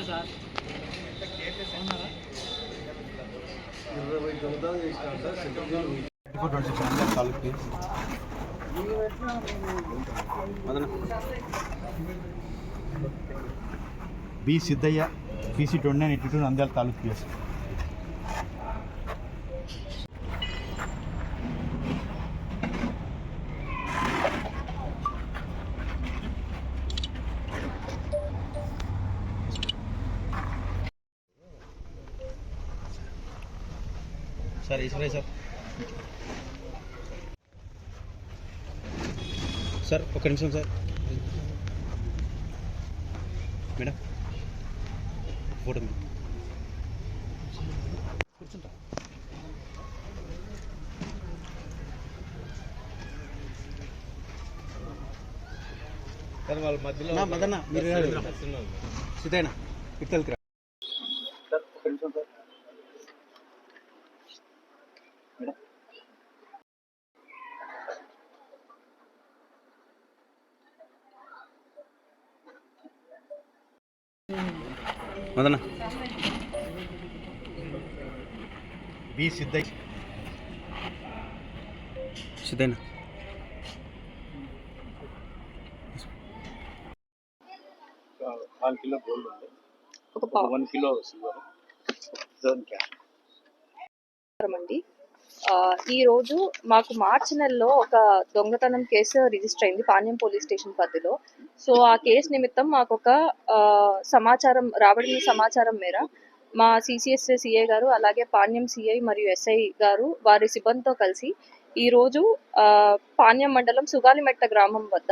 నమస్తే sir B Siddaiah PC twenty nine eighty two Nandyal తాలూకు PS sir Eswaraiah sir sir ఒక నిమిషం sir madam photo madam కూర్చుంటా కానీ వాళ్ళ మధ్యలో మదన్న మీరు సిద్ధయ్యనా ఇక్కడికి రా సార్ ఒక నిమిషం sir madam Madanna B Siddaiah. Kilo gold ఉంది. ఒక వన్ కిలో సిల్వర్. అండి. ఈ రోజు మాకు మార్చి నెలలో ఒక దొంగతనం కేసు రిజిస్టర్ అయింది పాణ్యం పోలీస్ స్టేషన్ పరిధిలో. సో ఆ కేసు నిమిత్తం మాకు ఒక ఆ, సమాచారం రాబడిన సమాచారం మేర మా సిసిఎస్ సిఐ గారు అలాగే పాణ్యం సిఐ మరియు ఎస్ఐ గారు వారి సిబ్బందితో కలిసి ఈ రోజు ఆ, పాణ్యం మండలం సుగాలిమెట్ట గ్రామం వద్ద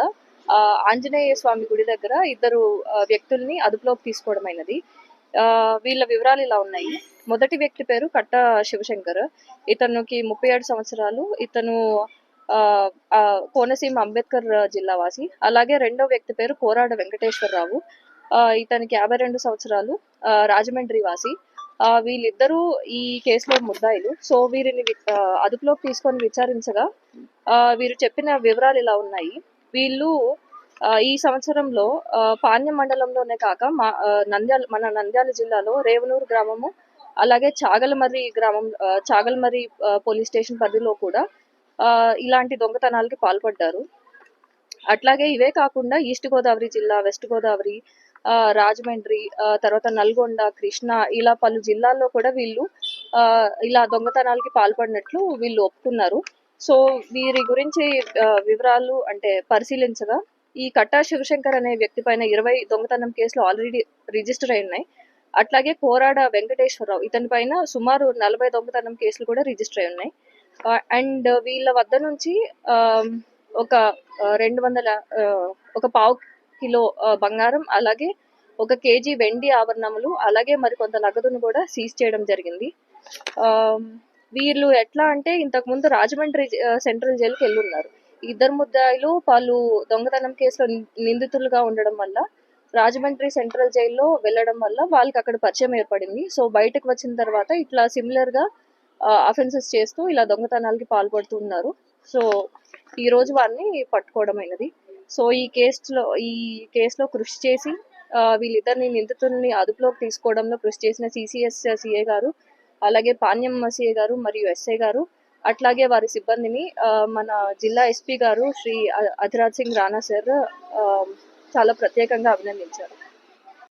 ఆంజనేయ స్వామి గుడి దగ్గర ఇద్దరు వ్యక్తుల్ని అదుపులోకి తీసుకోవడమైనది వీళ్ళ వివరాలు ఇలా ఉన్నాయి. మొదటి వ్యక్తి పేరు కట్ట శివశంకర్. ఇతనికి ముప్పై ఏడు సంవత్సరాలు. ఇతను ఆ, కోనసీమ అంబేద్కర్ జిల్లా వాసి. అలాగే రెండో వ్యక్తి పేరు కోరాడ వెంకటేశ్వరరావు. ఇతనికి యాభై రెండు సంవత్సరాలు రాజమండ్రి వాసి. ఆ, వీళ్ళిద్దరూ ఈ కేసులో ముద్దాయిలు. సో వీరిని అదుపులోకి తీసుకొని విచారించగా ఆ, వీరు చెప్పిన వివరాలు ఇలా ఉన్నాయి. వీళ్ళు ఈ సంవత్సరంలో ఆ, పాణ్యం మండలంలోనే కాక మా నంద్యాల మన నంద్యాల జిల్లాలో రేవనూరు గ్రామము అలాగే చాగలమర్రి గ్రామం చాగలమర్రి పోలీస్ స్టేషన్ పరిధిలో కూడా ఇలాంటి దొంగతనాలకి పాల్పడ్డారు. అట్లాగే ఇవే కాకుండా ఈస్ట్ గోదావరి జిల్లా వెస్ట్ గోదావరి ఆ, రాజమండ్రి ఆ, తర్వాత నల్గొండ కృష్ణ ఇలా పలు జిల్లాల్లో కూడా వీళ్ళు ఆ, ఇలా దొంగతనాలకి పాల్పడినట్లు వీళ్ళు ఒప్పుకున్నారు. సో వీరి గురించి వివరాలు అంటే పరిశీలించగా ఈ కట్టా శివశంకర్ అనే వ్యక్తి పైన ఇరవై దొంగతనం కేసులు ఆల్రెడీ రిజిస్టర్ అయి ఉన్నాయి. అట్లాగే కోరాడ వెంకటేశ్వరరావు ఇతని పైన సుమారు నలభై దొంగతనం కేసులు కూడా రిజిస్టర్ అయి ఉన్నాయి. అండ్ వీళ్ళ వద్ద నుంచి ఒక రెండు వందల ఒక పావు కిలో బంగారం అలాగే ఒక కేజీ వెండి ఆభరణములు అలాగే మరికొంత నగదును కూడా సీజ్ చేయడం జరిగింది. ఆ, వీళ్ళు ఎట్లా అంటే ఇంతకు ముందు రాజమండ్రి సెంట్రల్ జైలుకి వెళ్ళున్నారు. ఇద్దరు ముద్దాయిలు వాళ్ళు దొంగతనం కేసులో నిందితులుగా ఉండడం వల్ల రాజమండ్రి సెంట్రల్ జైల్లో వెళ్ళడం వల్ల వాళ్ళకి అక్కడ పరిచయం ఏర్పడింది. సో బయటకు వచ్చిన తర్వాత ఇట్లా సిమిలర్గా అఫెన్సెస్ చేస్తూ ఇలా దొంగతనాలకి పాల్పడుతున్నారు సో ఈ రోజు వారిని పట్టుకోవడం అయినది. సో ఈ కేసులో ఈ కేసులో కృషి చేసి వీళ్ళిద్దరిని నిందితుల్ని అదుపులోకి తీసుకోవడంలో కృషి చేసిన సిసిఎస్ సిఏ గారు అలాగే పాణ్యం సిఏ గారు మరియు ఎస్ఐ గారు అట్లాగే వారి సిబ్బందిని మన జిల్లా ఎస్పీ గారు శ్రీ అధిరాజ్ సింగ్ రాణా సార్ ఆ, చాలా ప్రత్యేకంగా అభినందించారు.